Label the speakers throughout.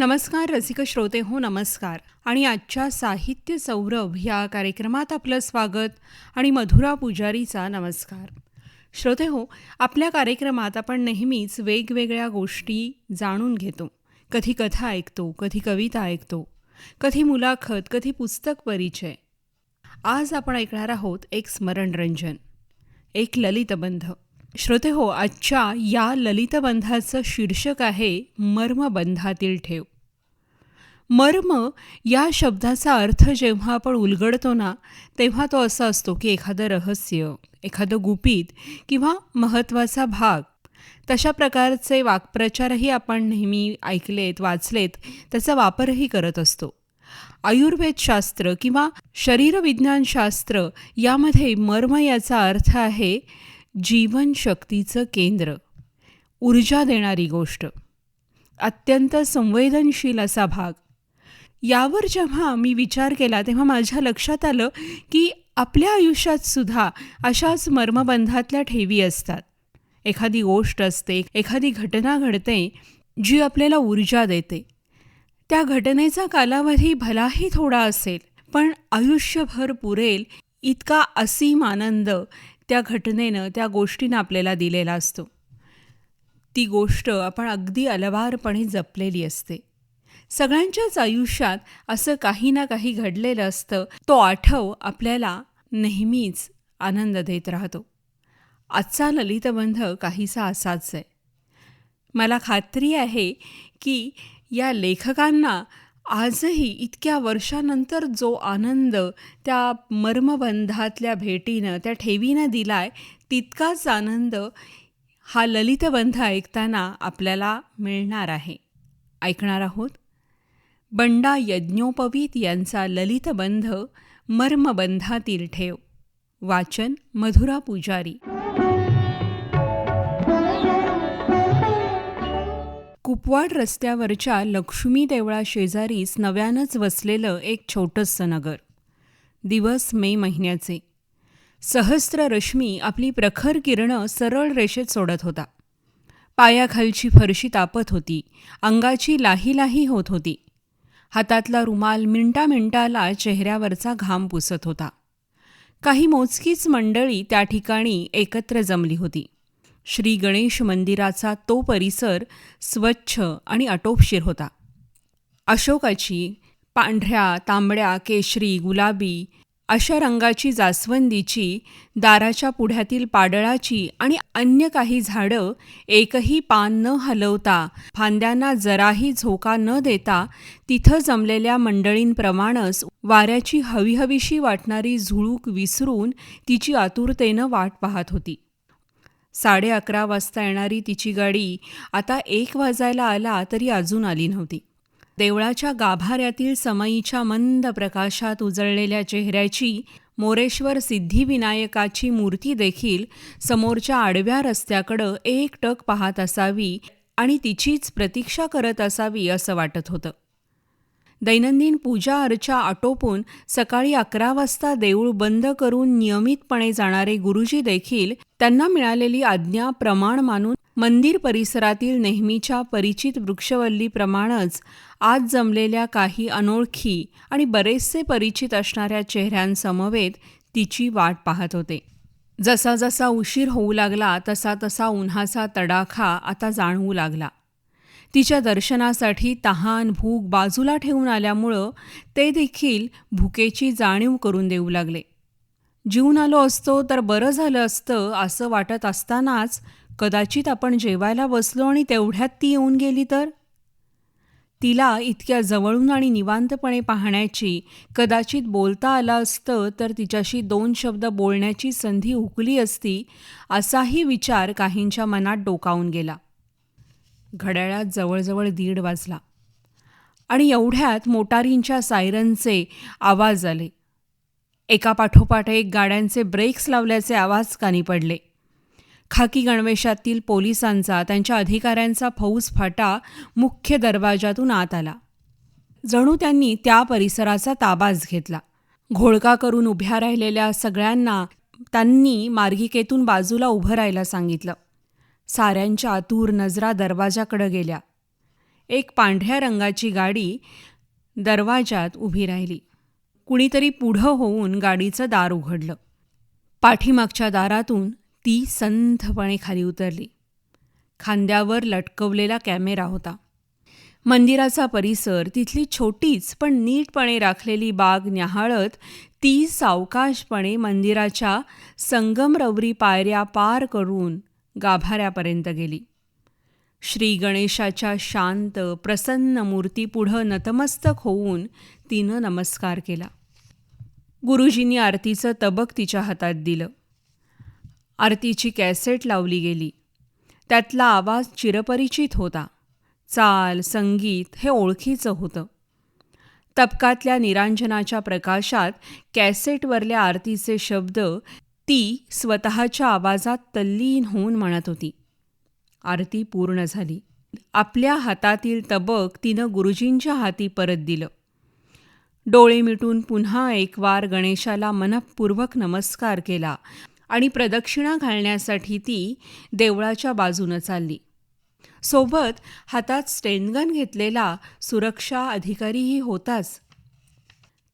Speaker 1: नमस्कार रसिक श्रोते हो नमस्कार. आणि आजच्या साहित्य सौरभ या कार्यक्रमात आपलं स्वागत आणि मधुरा पुजारीचा नमस्कार. श्रोते हो आपल्या कार्यक्रमात आपण नेहमीच वेगवेगळ्या गोष्टी जाणून घेतो. कधी कथा ऐकतो कधी कविता ऐकतो कधी मुलाखत कधी पुस्तक परिचय. आज आपण ऐकणार आहोत एक स्मरणरंजन एक ललितबंध. श्रोते हो आजच्या या ललितबंधाचं शीर्षक आहे मर्मबंधातील ठेव. मर्म या शब्दाचा अर्थ जेव्हा आपण उलगडतो ना तेव्हा तो असा असतो की एखादं रहस्य एखादं गुपित किंवा महत्त्वाचा भाग. तशा प्रकारचे वाक्प्रचारही आपण नेहमी ऐकलेत वाचलेत त्याचा वापरही करत असतो. आयुर्वेदशास्त्र किंवा शरीरविज्ञानशास्त्र यामध्ये मर्म याचा अर्थ आहे जीवनशक्तीचं केंद्र. ऊर्जा देणारी गोष्ट. अत्यंत संवेदनशील असा भाग. यावर जेव्हा मी विचार केला तेव्हा माझ्या लक्षात आलं की आपल्या आयुष्यात सुद्धा अशाच मर्मबंधातल्या ठेवी असतात. एखादी गोष्ट असते एखादी घटना घडते जी आपल्याला ऊर्जा देते. त्या घटनेचा कालावधी भलाही थोडा असेल पण आयुष्यभर पुरेल इतका असीम आनंद त्या घटनेनं त्या गोष्टीनं आपल्याला दिलेला असतो. ती गोष्ट आपण अगदी अलवारपणे जपलेली असते. सगळ्यांच्याच आयुष्यात असं काही ना काही घडलेलं असतं तो आठव आपल्याला नेहमीच आनंद देत राहतो. आजचा ललितबंध काहीसा असाच आहे. मला खात्री आहे की या लेखकांना आजही इतक्या वर्षानंतर जो आनंद त्या मर्मबंधातल्या भेटीनं त्या ठेवीनं दिलाय तितकाच आनंद हा ललितबंध ऐकताना आपल्याला मिळणार आहे. ऐकणार आहोत बंडा यज्ञोपवीत यांचा ललितबंध मर्मबंधातील ठेव. वाचन मधुरा पुजारी. कुपवाड रस्त्यावरच्या लक्ष्मी देवळा शेजारीच नव्यानंच वसलेलं एक छोटंसं नगर. दिवस मे महिन्याचे. सहस्र रश्मी आपली प्रखर किरणं सरळ रेषेत सोडत होता. पायाखालची फरशी तापत होती. अंगाची लाही लाही होत होती. हातातला रुमाल मिनटा मिनटाला चेहऱ्यावरचा घाम पुसत होता. काही मोजकीच मंडळी त्या ठिकाणी एकत्र जमली होती. श्री गणेश मंदिराचा तो परिसर स्वच्छ आणि आटोपशीर होता. अशोकाची पांढऱ्या तांबड्या केशरी गुलाबी अशा रंगाची जास्वंदीची दाराच्या पुढ्यातील पाडळाची आणि अन्य काही झाडं एकही पान न हलवता फांद्यांना जराही झोका न देता तिथं जमलेल्या मंडळींप्रमाणच वाऱ्याची हवीहवीशी वाटणारी झुळूक विसरून तिची आतुरतेनं वाट पाहत होती. साडे अकरा वाजता येणारी तिची गाडी आता एक वाजायला आला तरी अजून आली नव्हती. देवळाच्या गाभाऱ्यातील समईच्या मंद प्रकाशात उजळलेल्या चेहऱ्याची मोरेश्वर सिद्धिविनायकाची मूर्ती देखील समोरच्या आडव्या रस्त्याकडं एकटक पाहत असावी आणि तिचीच प्रतीक्षा करत असावी असं वाटत होतं. दैनंदिन पूजा अर्चा आटोपून सकाळी अकरा वाजता देऊळ बंद करून नियमितपणे जाणारे गुरुजी देखील त्यांना मिळालेली आज्ञा प्रमाण मानून मंदिर परिसरातील नेहमीच्या परिचित वृक्षवल्लीप्रमाणेच आज जमलेल्या काही अनोळखी आणि बरेचसे परिचित असणाऱ्या चेहऱ्यांसमवेत तिची वाट पाहत होते. जसा जसा उशीर होऊ लागला तसा तसा उन्हाचा तडाखा आता जाणवू लागला. तिच्या दर्शनासाठी तहान भूक बाजूला ठेवून आल्यामुळं ते देखील भुकेची जाणीव करून देऊ लागले. जीवन आलो असतो तर बरं झालं असतं असं वाटत असतानाच कदाचित आपण जेवायला बसलो आणि तेवढ्यात ती येऊन गेली तर? तिला इतक्या जवळून आणि निवांतपणे पाहण्याची कदाचित बोलता आलं असतं तर तिच्याशी दोन शब्द बोलण्याची संधी हुकली असती असाही विचार काहींच्या मनात डोकावून गेला. घड्याळात जवळजवळ दीड वाजला. आणि एवढ्यात मोटारींच्या सायरनचे आवाज आले. एका पाठोपाठ एक गाड्यांचे ब्रेक्स लावल्याचे आवाज कानी पडले. खाकी गणवेशातील पोलिसांचा त्यांच्या अधिकाऱ्यांचा फौज फाटा मुख्य दरवाजातून आत आला. जणू त्यांनी त्या परिसराचा ताबाच घेतला. घोळका करून उभ्या राहिलेल्या सगळ्यांना त्यांनी मार्गिकेतून बाजूला उभं राहायला सांगितलं. साऱ्यांच्या आतूर नजरा दरवाजाकडे गेल्या. एक पांढऱ्या रंगाची गाडी दरवाजात उभी राहिली. कुणीतरी पुढं होऊन गाडीचं दार उघडलं. पाठीमागच्या दारातून ती संथपणे खाली उतरली. खांद्यावर लटकवलेला कॅमेरा होता. मंदिराचा परिसर तिथली छोटीच पण नीटपणे राखलेली बाग न्याहाळत ती सावकाशपणे मंदिराच्या संगमरवरी पायऱ्या पार करून गाभाऱ्यापर्यंत गेली. श्री गणेशाच्या शांत प्रसन्न मूर्तीपुढं नतमस्तक होऊन तिनं नमस्कार केला. गुरुजींनी आरतीचं तबक तिच्या हातात दिलं. आरतीची कॅसेट लावली गेली. त्यातला आवाज चिरपरिचित होता. चाल संगीत हे ओळखीचं होतं. तबकातल्या निरांजनाच्या प्रकाशात कॅसेटवरल्या आरतीचे शब्द ती स्वतःच्या आवाजात तल्लीन होऊन म्हणत होती. आरती पूर्ण झाली. आपल्या हातातील तबक तिनं गुरुजींच्या हाती परत दिलं. डोळे मिटून पुन्हा एक वार गणेशाला मनपूर्वक नमस्कार केला आणि प्रदक्षिणा घालण्यासाठी ती देवळाच्या बाजूनं चालली. सोबत हातात स्टेनगन घेतलेला सुरक्षा अधिकारीही होताच.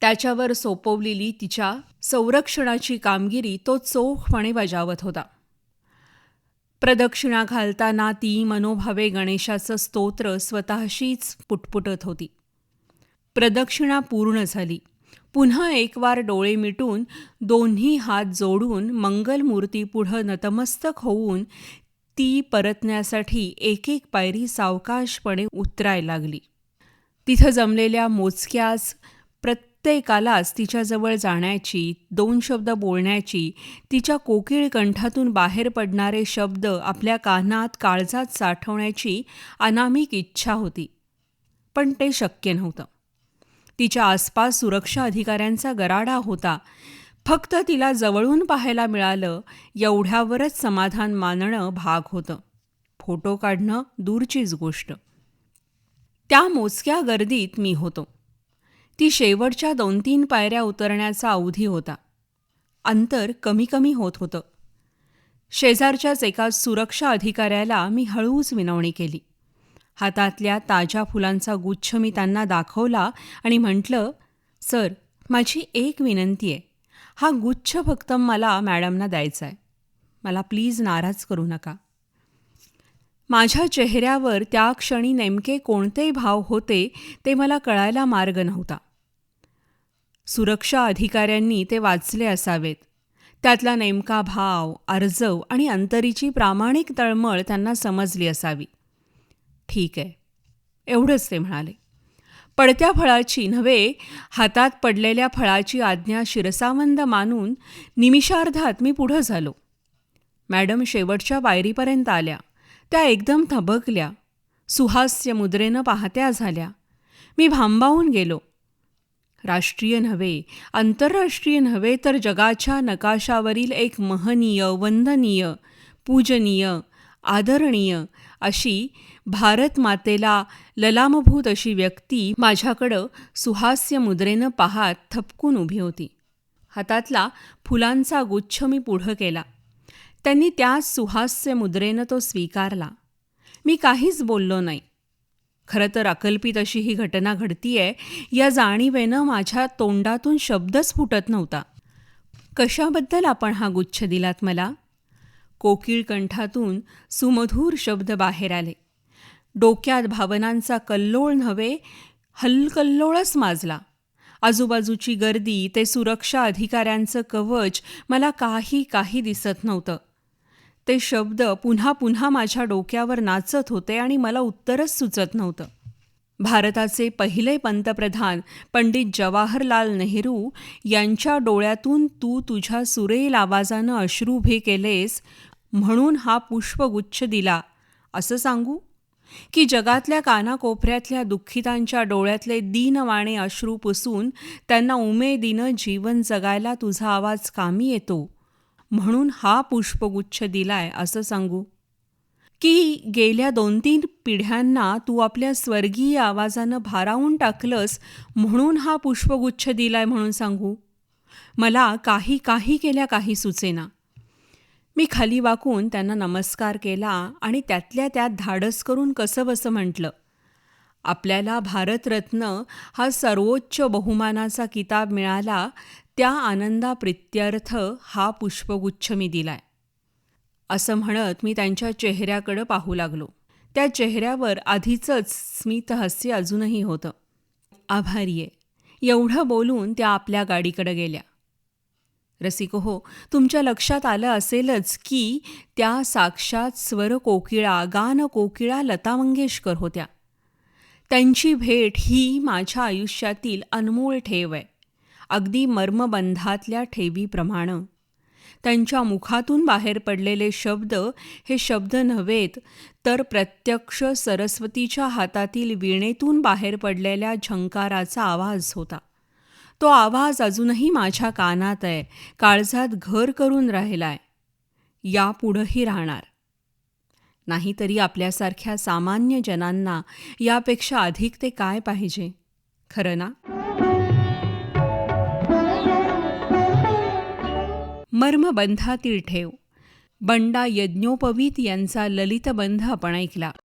Speaker 1: त्याच्यावर सोपवलेली तिच्या संरक्षणाची कामगिरी तो चोखपणे बजावत होता. प्रदक्षिणा घालताना ती मनोभावे गणेशाचं स्तोत्र स्वतःशीच पुटपुटत होती. प्रदक्षिणा पूर्ण झाली. पुन्हा एक वार डोळे मिटून दोन्ही हात जोडून मंगलमूर्ती पुढं नतमस्तक होऊन ती परतण्यासाठी एक एक पायरी सावकाशपणे उतरायला लागली. तिथं जमलेल्या मोजक्याच प्रत्येकालाच तिच्याजवळ जाण्याची दोन शब्द बोलण्याची तिच्या कोकिळ कंठातून बाहेर पडणारे शब्द आपल्या कानात काळजात साठवण्याची अनामिक इच्छा होती. पण ते शक्य नव्हतं. तिच्या आसपास सुरक्षा अधिकाऱ्यांचा गराडा होता. फक्त तिला जवळून पाहायला मिळालं एवढ्यावरच समाधान मानणं भाग होतं. फोटो काढणं दूरचीच गोष्ट. त्या मोजक्या गर्दीत मी होतो. ती शेवटच्या दोन तीन पायऱ्या उतरण्याचा अवधी होता. अंतर कमी कमी होत होतं. शेजारच्याच एका सुरक्षा अधिकाऱ्याला मी हळूच विनवणी केली. हातातल्या ताज्या फुलांचा गुच्छ मी त्यांना दाखवला आणि म्हटलं सर माझी एक विनंती आहे. हा गुच्छ फक्त मला मॅडमना द्यायचा आहे मला प्लीज नाराज करू नका. माझ्या चेहऱ्यावर त्या क्षणी नेमके कोणते भाव होते ते मला कळायला मार्ग नव्हता. सुरक्षा अधिकाऱ्यांनी ते वाचले असावेत. त्यातला नेमका भाव अर्जव आणि अंतरीची प्रामाणिक तळमळ त्यांना समजली असावी. ठीक आहे. एवढंच ते म्हणाले. पडत्या फळाची नव्हे हातात पडलेल्या फळाची आज्ञा शिरसावंद मानून निमिषार्धात मी पुढं झालो. मॅडम शेवटच्या पायरीपर्यंत आल्या. त्या एकदम थबकल्या. सुहास्य मुद्रेनं पाहत्या झाल्या. मी भांबावून गेलो. राष्ट्रीय नव्हे आंतरराष्ट्रीय नव्हे तर जगाच्या नकाशावरील एक महनीय वंदनीय पूजनीय आदरणीय अशी भारत मातेला ललामभूत अशी व्यक्ती माझ्याकडं सुहास्य मुद्रेनं पाहात थपकून उभी होती. हातातला फुलांचा गुच्छ मी पुढं केला. त्यांनी त्याच सुहास्य मुद्रेनं तो स्वीकारला. मी काहीच बोललो नाही. खरं तर अकल्पित अशी ही घटना घडतीये या जाणीवेनं माझ्या तोंडातून शब्दच फुटत नव्हता. कशाबद्दल आपण हा गुच्छ दिलात मला? कोकिळ कंठातून सुमधूर शब्द बाहेर आले. डोक्यात भावनांचा कल्लोळ नव्हे हलकल्लोळच माजला. आजूबाजूची गर्दी ते सुरक्षा अधिकाऱ्यांचं कवच मला काही काही दिसत नव्हतं. ते शब्द पुन्हा पुन्हा माझ्या डोक्यावर नाचत होते आणि मला उत्तरच सुचत नव्हतं. भारताचे पहिले पंतप्रधान पंडित जवाहरलाल नेहरू यांच्या डोळ्यातून तू तुझ्या सुरेल आवाजानं अश्रू उभे केलेस म्हणून हा पुष्पगुच्छ दिला. असं सांगू? की जगातल्या कानाकोपऱ्यातल्या दुःखितांच्या डोळ्यातले दीनवाणे अश्रू पुसून त्यांना उमेदीनं जीवन जगायला तुझा आवाज कामी येतो. म्हणून हा पुष्पगुच्छ दिलाय असं सांगू. की गेल्या दोन तीन पिढ्यांना तू आपल्या स्वर्गीय आवाजानं भारावून टाकलंस म्हणून हा पुष्पगुच्छ दिलाय म्हणून सांगू. मला काही काही केल्या काही सुचेना. मी खाली वाकून त्यांना नमस्कार केला आणि त्यातल्या त्यात धाडस करून कसं बसं म्हटलं. आपल्याला भारतरत्न हा सर्वोच्च बहुमानाचा किताब मिळाला त्या आनंदाप्रित्यर्थ हा पुष्पगुच्छ मी दिलाय. असं म्हणत मी त्यांच्या चेहऱ्याकडं पाहू लागलो. त्या चेहऱ्यावर आधीचंच स्मितहास्य अजूनही होतं. आभारी आहे एवढं बोलून त्या आपल्या गाडीकडे गेल्या. रसिको हो तुमच्या लक्षात आलं असेलच की त्या साक्षात स्वर कोकिळा गान कोकिळा लता मंगेशकर होत्या. त्यांची भेट ही माझ्या आयुष्यातील अनमोल ठेव आहे. अगदी मर्मबंधातल्या ठेवीप्रमाणे. त्यांच्या मुखातून बाहेर पडलेले शब्द हे शब्द नव्हेत तर प्रत्यक्ष सरस्वतीच्या हातातील वीणेतून बाहेर पडलेल्या झंकाराचा आवाज होता. तो आवाज अजूनही माझ्या कानात आहे काळजात घर करून राहिलाय. यापुढंही राहणार. नाहीतरी आपल्यासारख्या सामान्य जनांना यापेक्षा अधिक ते काय पाहिजे? खरं ना? मर्मबंधातील ठेव. बंडा यज्ञोपवीत यांचा ललितबंध आपण ऐकला.